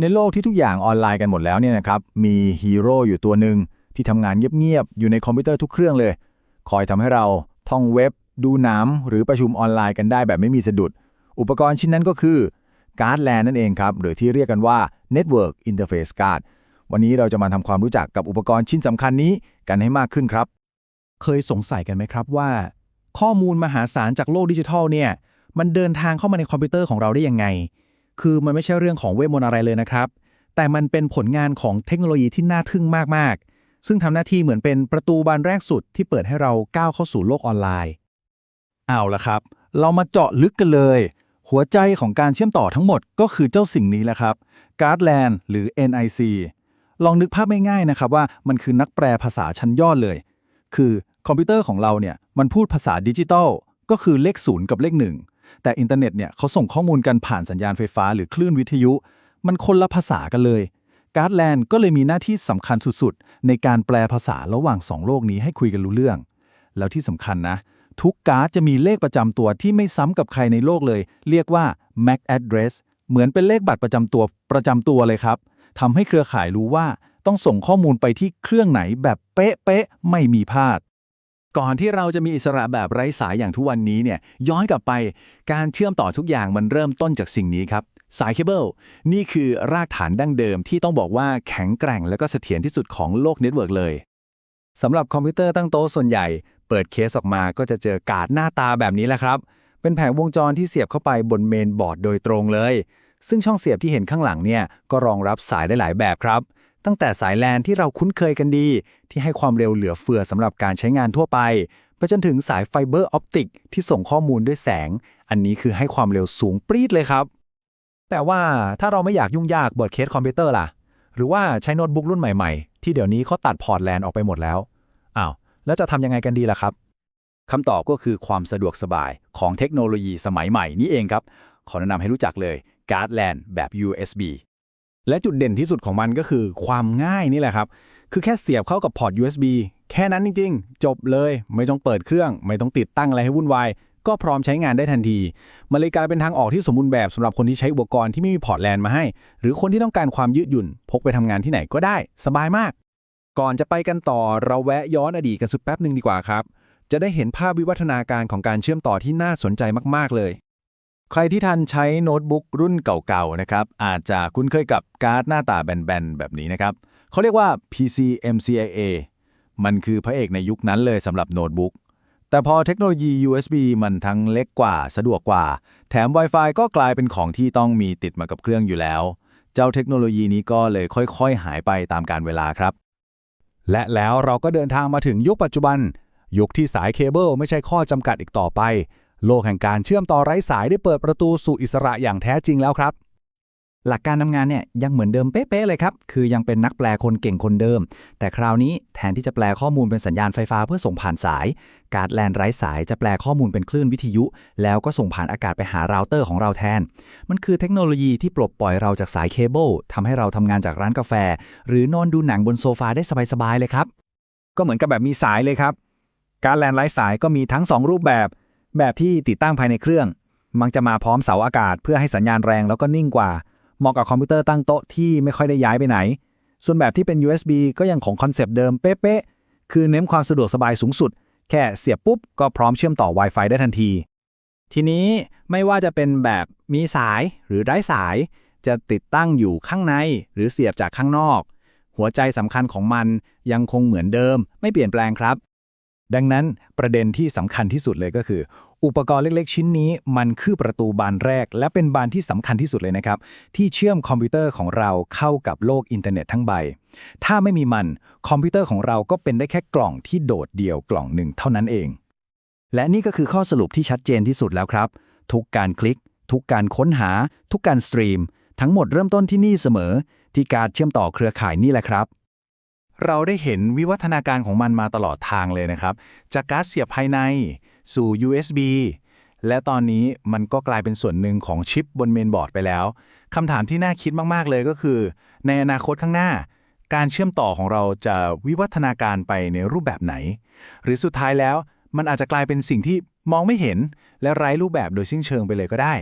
ในโลกที่ทุกอย่างออนไลน์กันหมดแล้วเนี่ยนะครับ มีฮีโร่อยู่ตัวหนึ่งที่ทำงานเงียบๆ อยู่ในคอมพิวเตอร์ทุกเครื่องเลย คอยทำให้เราท่องเว็บ ดูหนังหรือประชุมออนไลน์กันได้แบบไม่มีสะดุด อุปกรณ์ชิ้นนั้นก็คือการ์ดแลนนั่นเองครับ หรือที่เรียกกันว่า Network Interface Card วันนี้เราจะมาทำความรู้จักกับอุปกรณ์ชิ้นสำคัญนี้กันให้มากขึ้นครับ เคยสงสัยกันไหมครับว่า ข้อมูลมหาศาลจากโลกดิจิทัลเนี่ยมันเดินทางเข้ามาในคอมพิวเตอร์ของเราได้ยังไง คือมันไม่ใช่เรื่องของเวทมนต์อะไรเลยนะครับ แต่มันเป็นผลงานของเทคโนโลยีที่น่าทึ่งมาก ๆ ซึ่งทำหน้าที่เหมือนเป็นประตูบานแรกสุดที่เปิดให้เราก้าวเข้าสู่โลกออนไลน์เอาละครับ เรามาเจาะลึกกันเลย หัวใจของการเชื่อมต่อทั้งหมดก็คือเจ้าสิ่งนี้แหละครับ Cardland หรือ NIC ลองนึกภาพง่ายๆนะครับว่ามันคือนักแปลภาษาชั้นยอดเลย คือคอมพิวเตอร์ของเราเนี่ยมันพูดภาษาดิจิตอลก็คือเลขศูนย์กับเลขหนึ่ง แต่อินเทอร์เน็ตเนี่ยเขาส่งข้อมูลกันผ่านสัญญาณไฟฟ้าหรือคลื่นวิทยุ มันคนละภาษากันเลยการ์ดแลนด์ก็เลยมีหน้าที่สำคัญสุดๆ ในการแปลภาษาระหว่างสองโลกนี้ให้คุยกันรู้เรื่อง แล้วที่สำคัญนะ ทุกการ์ดจะมีเลขประจำตัวที่ไม่ซ้ำกับใครในโลกเลย เรียกว่า MAC address เหมือนเป็นเลขบัตรประจำตัวประจำตัวเลยครับทำให้เครือข่ายรู้ว่าต้องส่งข้อมูลไปที่เครื่องไหนแบบเป๊ะๆไม่มีพลาด ก่อนที่เราจะมีอิสระแบบไร้สายอย่างทุกวันนี้เนี่ยย้อนกลับไปการเชื่อมต่อทุกอย่างมันเริ่มต้นจากสิ่งนี้ครับ สายเคเบิลนี่คือรากฐานดั้งเดิมที่ต้องบอกว่าแข็งแกร่งและก็เสถียรที่สุดของโลกเน็ตเวิร์กเลยสำหรับคอมพิวเตอร์ตั้งโต๊ะส่วนใหญ่ เปิดเคสออกมาก็จะเจอการ์ดหน้าตาแบบนี้แหละครับ เป็นแผงวงจรที่เสียบเข้าไปบนเมนบอร์ดโดยตรงเลย ซึ่งช่องเสียบที่เห็นข้างหลังเนี่ยก็รองรับสายได้หลายแบบครับ ตั้งแต่สายแลนที่เราคุ้นเคยกันดี ที่ให้ความเร็วเหลือเฟือสำหรับการใช้งานทั่วไปไปจนถึงสายไฟเบอร์ออปติกที่ส่งข้อมูลด้วยแสง อันนี้คือให้ความเร็วสูงปรี๊ดเลยครับ แต่ว่าถ้าเราไม่อยากยุ่งยากเบิดเคสคอมพิวเตอร์ล่ะ หรือว่าใช้โน้ตบุ๊กรุ่นใหม่ๆ ที่เดี๋ยวนี้เขาตัดพอร์ตแลนออกไปหมดแล้วอ้าวแล้วจะทำยังไงกันดีล่ะครับคำตอบก็คือความสะดวกสบายของเทคโนโลยีสมัยใหม่นี่เองครับ ขอแนะนำให้รู้จักเลย Guardland แบบ USB และจุดเด่นที่สุดของมันก็คือความง่ายนี่แหละครับ คือแค่เสียบเข้ากับพอร์ต USB แค่นั้นจริง ๆ จบเลย ไม่ต้องเปิดเครื่อง ไม่ต้องติดตั้งอะไรให้วุ่นวาย ก็พร้อมใช้งานได้ทันที มันเลยกลายเป็นทางออกที่สมบูรณ์แบบสำหรับคนที่ใช้อุปกรณ์ที่ไม่มีพอร์ตแลนมาให้ หรือคนที่ต้องการความยืดหยุ่น พกไปทำงานที่ไหนก็ได้ สบายมาก ก่อนจะไปกันต่อเราแวะย้อนอดีตกันสักแป๊บหนึ่งดีกว่าครับ จะได้เห็นภาพวิวัฒนาการของการเชื่อมต่อที่น่าสนใจมาก ๆเลย ใครที่ทันใช้โน้ตบุ๊กรุ่นเก่าๆนะครับอาจจะคุ้นเคยกับการ์ดหน้าตาแบนๆ แบบนี้นะครับเขาเรียกว่า PC MCIA มันคือพระเอกในยุคนั้นเลยสำหรับโน้ตบุ๊กแต่พอเทคโนโลยี USB มันทั้งเล็กกว่าสะดวกกว่า แถม Wi-Fi ก็กลายเป็นของที่ต้องมีติดมากับเครื่องอยู่แล้ว เจ้าเทคโนโลยีนี้ก็เลยค่อยๆ หายไปตามกาลเวลาครับ และแล้วเราก็เดินทางมาถึงยุคปัจจุบัน ยุคที่สายเคเบิลไม่ใช่ข้อจำกัดอีกต่อไป โลกแห่งการเชื่อมต่อไร้สายได้เปิดประตูสู่อิสระอย่างแท้จริงแล้วครับ หลักการทำงานเนี่ยยังเหมือนเดิมเป๊ะๆเลยครับ คือยังเป็นนักแปลคนเก่งคนเดิม แต่คราวนี้แทนที่จะแปลข้อมูลเป็นสัญญาณไฟฟ้าเพื่อส่งผ่านสาย การ์ดแลนไร้สายจะแปลข้อมูลเป็นคลื่นวิทยุ แล้วก็ส่งผ่านอากาศไปหาเราเตอร์ของเราแทน มันคือเทคโนโลยีที่ปลดปล่อยเราจากสายเคเบิลทำให้เราทำงานจากร้านกาแฟ หรือนอนดูหนังบนโซฟาได้สบายๆเลยครับ ก็เหมือนกับแบบมีสายเลยครับ การแลนไร้สายก็มีทั้ง 2 รูปแบบ แบบที่ติดตั้งภายในเครื่อง มักจะมาพร้อมเสาอากาศ เพื่อให้สัญญาณแรงแล้วก็นิ่งกว่า เหมาะกับคอมพิวเตอร์ตั้งโต๊ะที่ไม่ค่อยได้ย้ายไปไหน ส่วนแบบที่เป็น USB ก็ยังของคอนเซปต์เดิมเป๊ะๆ คือเน้นความสะดวกสบายสูงสุด แค่เสียบปุ๊บก็พร้อมเชื่อมต่อ Wi-Fi ได้ทันที ทีนี้ไม่ว่าจะเป็นแบบมีสายหรือไร้สาย จะติดตั้งอยู่ข้างใน หรือเสียบจากข้างนอก หัวใจสำคัญของมันยังคงเหมือนเดิม ไม่เปลี่ยนแปลงครับ ดังนั้นประเด็นที่สำคัญที่สุดเลยก็คือ อุปกรณ์เล็กๆ ชิ้นนี้มันคือประตูบานแรก และเป็นบานที่สำคัญที่สุดเลยนะครับ ที่เชื่อมคอมพิวเตอร์ของเราเข้ากับโลกอินเทอร์เน็ตทั้งใบ ถ้าไม่มีมันคอมพิวเตอร์ของเราก็เป็นได้แค่กล่องที่โดดเดี่ยวกล่องหนึ่งเท่านั้นเอง และนี่ก็คือข้อสรุปที่ชัดเจนที่สุดแล้วครับ ทุกการคลิก ทุกการค้นหา ทุกการสตรีม ทั้งหมดเริ่มต้นที่นี่เสมอ ที่การเชื่อมต่อเครือข่ายนี่แหละครับ เราได้เห็นวิวัฒนาการของมันมาตลอดทางเลยนะครับ จากการ์ดเสียบภายในสู่ USB และตอนนี้มันก็กลายเป็นส่วนหนึ่งของชิปบนเมนบอร์ดไปแล้วคำถามที่น่าคิดมาก ๆ เลยก็คือ ในอนาคตข้างหน้า การเชื่อมต่อของเราจะวิวัฒนาการไปในรูปแบบไหน หรือสุดท้ายแล้วมันอาจจะกลายเป็นสิ่งที่มองไม่เห็น และไร้รูปแบบโดยสิ้นเชิงไปเลยก็ได้